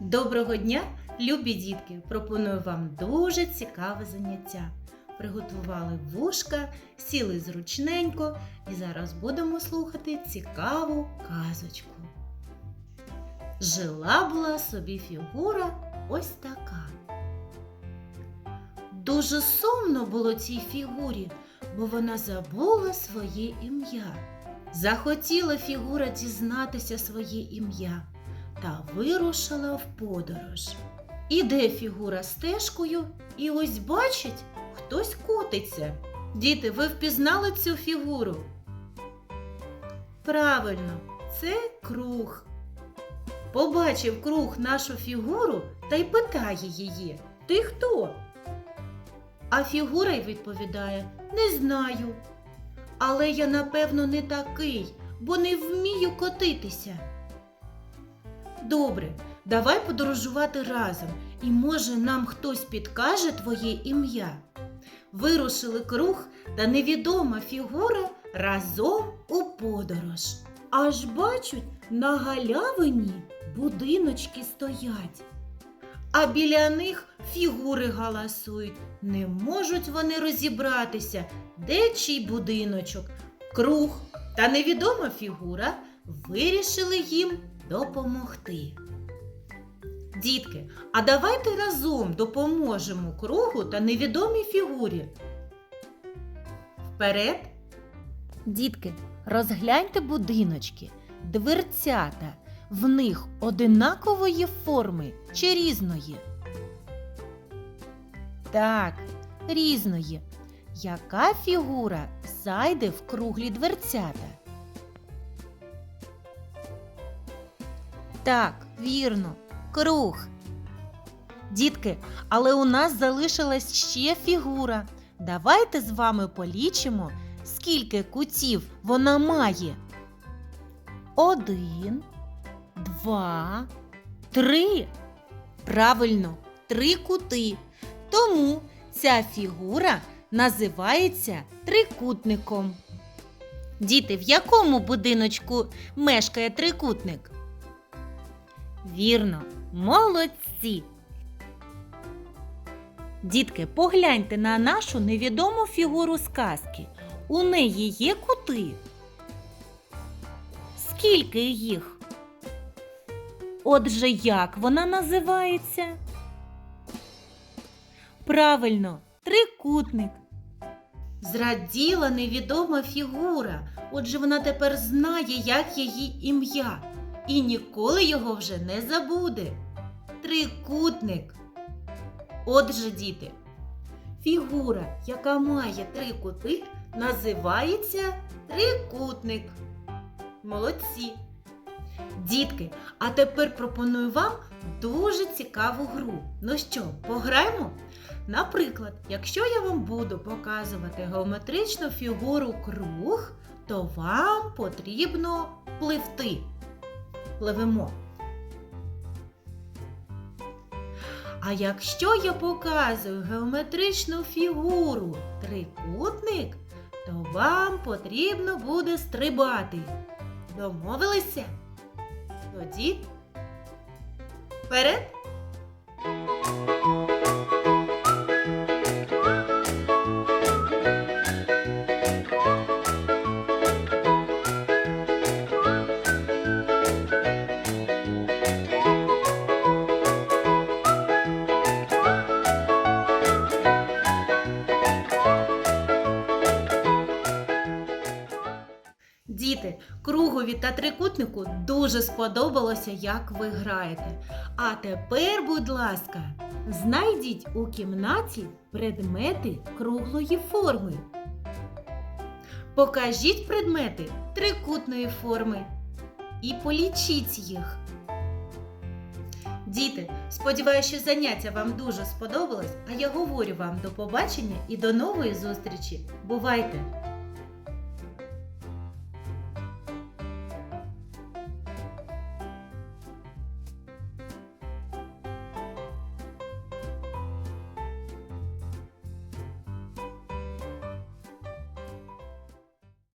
Доброго дня, любі дітки! Пропоную вам дуже цікаве заняття. Приготували вушка, сіли зручненько і зараз будемо слухати цікаву казочку. Жила була собі фігура ось така. Дуже сумно було цій фігурі, бо вона забула своє ім'я. Захотіла фігура дізнатися своє ім'я та вирушила в подорож. Іде фігура стежкою, і ось бачить, хтось котиться. Діти, ви впізнали цю фігуру? Правильно, це круг. Побачив круг нашу фігуру та й питає її: Ти хто? А фігура й відповідає: Не знаю. Але я, напевно, не такий, бо не вмію котитися. Добре, давай подорожувати разом, і може нам хтось підкаже твоє ім'я. Вирушили круг та невідома фігура разом у подорож. Аж бачать, на галявині будиночки стоять. А біля них фігури галасують. Не можуть вони розібратися, де чий будиночок, круг та невідома фігура вирішили їм допомогти. Дітки, а давайте разом допоможемо кругу та невідомій фігурі. Вперед. Дітки, розгляньте будиночки, дверцята. В них одинакової форми чи різної? Так, різної. Яка фігура зайде в круглі дверцята? Так, вірно, круг. Дітки, але у нас залишилась ще фігура. Давайте з вами полічимо, скільки кутів вона має. Один, два, три. Правильно, три кути. Тому ця фігура називається трикутником. Діти, в якому будиночку мешкає трикутник? Вірно, молодці. Дітки, погляньте на нашу невідому фігуру сказки. У неї є кути. Скільки їх? Отже, як вона називається? Правильно, трикутник. Зраділа невідома фігура. Отже, вона тепер знає, як її ім'я, і ніколи його вже не забуде. Трикутник. Отже, діти, фігура, яка має три кути, називається трикутник. Молодці. Дітки, а тепер пропоную вам дуже цікаву гру. Ну що, пограємо? Наприклад, якщо я вам буду показувати геометричну фігуру круг, то вам потрібно пливти. Пливемо. А якщо я показую геометричну фігуру трикутник, то вам потрібно буде стрибати. Домовилися? Тоді вперед! Діти, кругові та трикутнику дуже сподобалося, як ви граєте. А тепер, будь ласка, знайдіть у кімнаті предмети круглої форми. Покажіть предмети трикутної форми і полічіть їх. Діти, сподіваюся, що заняття вам дуже сподобалось, а я говорю вам до побачення і до нової зустрічі. Бувайте!